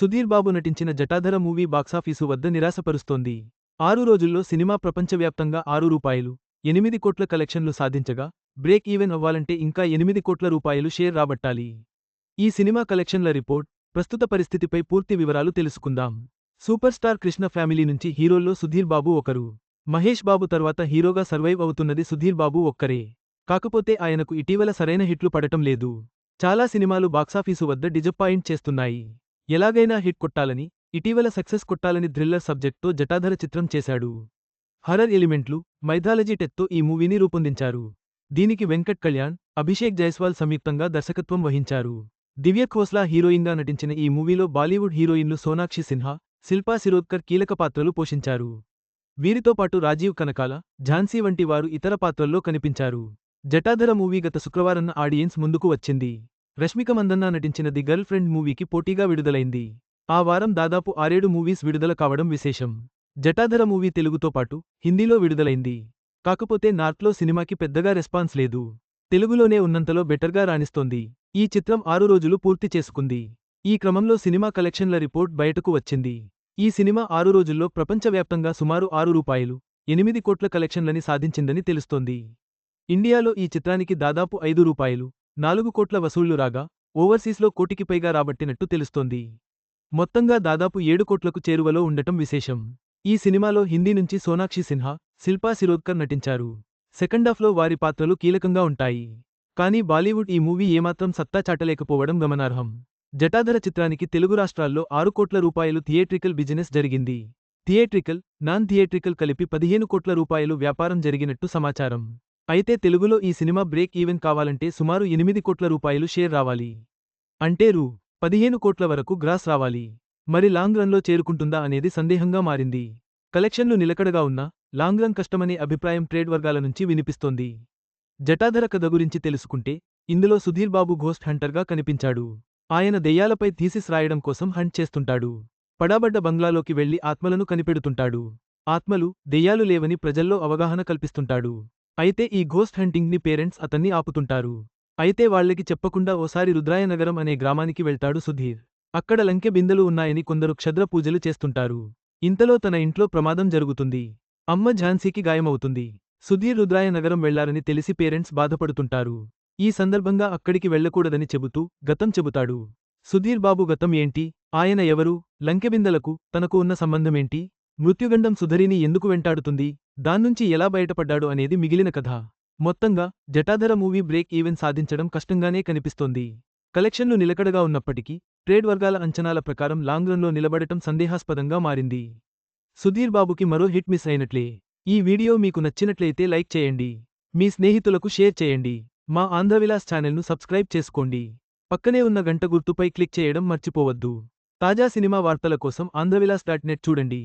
సుధీర్ బాబు నటించిన Jatadhara movie box office వద్ద నిరాశపరుస్తోంది. ఆరు రోజుల్లో సినిమా ప్రపంచవ్యాప్తంగా ఆరు రూపాయలు ఎనిమిది కోట్ల కలెక్షన్లు సాధించగా బ్రేక్ ఈవెన్ అవ్వాలంటే ఇంకా ఎనిమిది కోట్ల రూపాయలు షేర్ రాబట్టాలి. ఈ సినిమా కలెక్షన్ల రిపోర్ట్ ప్రస్తుత పరిస్థితిపై పూర్తి వివరాలు తెలుసుకుందాం. సూపర్ స్టార్ కృష్ణ ఫ్యామిలీ నుంచి హీరోల్లో సుధీర్ బాబు ఒకరు. మహేష్ బాబు తర్వాత హీరోగా సర్వైవ్ అవుతున్నది సుధీర్ బాబు ఒక్కరే. కాకపోతే ఆయనకు ఇటీవల సరైన హిట్లు పడటం లేదు. చాలా సినిమాలు బాక్సాఫీసు వద్ద డిజపాయింట్ చేస్తున్నాయి. ఎలాగైనా హిట్ కొట్టాలని ఇటీవల సక్సెస్ కొట్టాలని థ్రిల్లర్ సబ్జెక్ట్తో జటాధర చిత్రం చేశాడు. హర్రర్ ఎలిమెంట్లు మైథాలజీ టెత్తో ఈ మూవీని రూపొందించారు. దీనికి వెంకట్ కళ్యాణ్ అభిషేక్ జైస్వాల్ సంయుక్తంగా దర్శకత్వం వహించారు. దివ్య ఖోస్లా హీరోయిన్గా నటించిన ఈ మూవీలో బాలీవుడ్ హీరోయిన్లు సోనాక్షి సిన్హా శిల్పా శిరోద్కర్ కీలక పాత్రలు పోషించారు. వీరితో పాటు రాజీవ్ కనకాల ఝాన్సీ వంటి వారు ఇతర పాత్రల్లో కనిపించారు. జటాధర మూవీ గత శుక్రవారన్న ఆడియన్స్ ముందుకు వచ్చింది. రష్మిక మందన్న నటించిన ది గర్ల్ ఫ్రెండ్ మూవీకి పోటీగా విడుదలైంది. ఆ వారం దాదాపు ఆరేడు మూవీస్ విడుదల కావడం విశేషం. జటాధర మూవీ తెలుగుతో పాటు హిందీలో విడుదలైంది. కాకపోతే నార్త్లో సినిమాకి పెద్దగా రెస్పాన్స్ లేదు. తెలుగులోనే ఉన్నంతలో బెటర్గా రాణిస్తోంది. ఈ చిత్రం ఆరు రోజులు పూర్తి చేసుకుంది. ఈ క్రమంలో సినిమా కలెక్షన్ల రిపోర్ట్ బయటకు వచ్చింది. ఈ సినిమా ఆరు రోజుల్లో ప్రపంచవ్యాప్తంగా సుమారు ఆరు రూపాయలు ఎనిమిది కోట్ల కలెక్షన్లని సాధించిందని తెలుస్తోంది. ఇండియాలో ఈ చిత్రానికి దాదాపు ఐదు రూపాయలు నాలుగు కోట్ల వసూళ్ళు రాగా ఓవర్సీస్లో కోటికి పైగా రాబట్టినట్టు తెలుస్తోంది. మొత్తంగా దాదాపు ఏడు కోట్లకు చేరువలో ఉండటం విశేషం. ఈ సినిమాలో హిందీ నుంచి సోనాక్షి సిన్హా శిల్పా శిరోద్కర్ నటించారు. సెకండాఫ్లో వారి పాత్రలు కీలకంగా ఉంటాయి. కానీ బాలీవుడ్ ఈ మూవీ ఏమాత్రం సత్తా చాటలేకపోవడం గమనార్హం. జటాధర చిత్రానికి తెలుగు రాష్ట్రాల్లో ఆరు కోట్ల రూపాయలు థియేట్రికల్ బిజినెస్ జరిగింది. థియేట్రికల్ నాన్ థియేట్రికల్ కలిపి పదిహేను కోట్ల రూపాయలు వ్యాపారం జరిగినట్టు సమాచారం. అయితే తెలుగులో ఈ సినిమా బ్రేక్ ఈవెన్ కావాలంటే సుమారు ఎనిమిది కోట్ల రూపాయలు షేర్ రావాలి. అంటే రూ. పదిహేను కోట్ల వరకు గ్రాస్ రావాలి. మరి లాంగ్ రన్లో చేరుకుంటుందా అనేది సందేహంగా మారింది. కలెక్షన్లు నిలకడగా ఉన్నా లాంగ్ రన్ కష్టమనే అభిప్రాయం ట్రేడ్ వర్గాల నుంచి వినిపిస్తోంది. జటాధర కథ గురించి తెలుసుకుంటే ఇందులో సుధీర్ బాబు ఘోస్ట్ హంటర్గా కనిపించాడు. ఆయన దెయ్యాలపై థీసిస్ రాయడం కోసం హంట్ చేస్తుంటాడు. పడాబడ్డ బంగ్లాలోకి వెళ్ళి ఆత్మలను కనిపెడుతుంటాడు. ఆత్మలు దెయ్యాలు లేవని ప్రజల్లో అవగాహన కల్పిస్తుంటాడు. అయితే ఈ ఘోస్ట్ హంటింగ్ని పేరెంట్స్ అతన్ని ఆపుతుంటారు. అయితే వాళ్ళకి చెప్పకుండా ఓసారి రుద్రాయనగరం అనే గ్రామానికి వెళ్తాడు సుధీర్. అక్కడ లంకె బిందెలు ఉన్నాయని కొందరు క్షద్ర పూజలు చేస్తుంటారు. ఇంతలో తన ఇంట్లో ప్రమాదం జరుగుతుంది. అమ్మ ఝాన్సీకి గాయమవుతుంది. సుధీర్ రుద్రాయనగరం వెళ్ళారని తెలిసి పేరెంట్స్ బాధపడుతుంటారు. ఈ సందర్భంగా అక్కడికి వెళ్ళకూడదని చెబుతూ గతం చెబుతాడు. సుధీర్ బాబు గతం ఏంటి? ఆయన ఎవరు? లంకెబిందలకు తనకు ఉన్న సంబంధమేంటి? మృత్యుగండం సుధరిని ఎందుకు వెంటాడుతుంది? దాన్నుంచి ఎలా బయటపడ్డాడు అనేది మిగిలిన కథ. మొత్తంగా జటాధర మూవీ బ్రేక్ ఈవెన్ సాధించడం కష్టంగానే కనిపిస్తోంది. కలెక్షన్లు నిలకడగా ఉన్నప్పటికీ ట్రేడ్ వర్గాల అంచనాల ప్రకారం లాంగ్ రన్లో నిలబడటం సందేహాస్పదంగా మారింది. సుధీర్ బాబుకి మరో హిట్ మిస్ అయినట్లే. ఈ వీడియో మీకు నచ్చినట్లయితే లైక్ చేయండి. మీ స్నేహితులకు షేర్ చేయండి. మా ఆంధ్రవిలాస్ ఛానల్ను సబ్స్క్రైబ్ చేసుకోండి. పక్కనే ఉన్న గంట గుర్తుపై క్లిక్ చేయడం మర్చిపోవద్దు. తాజా సినిమా వార్తల కోసం ఆంధ్రవిలాస్ డాట్ నెట్ చూడండి.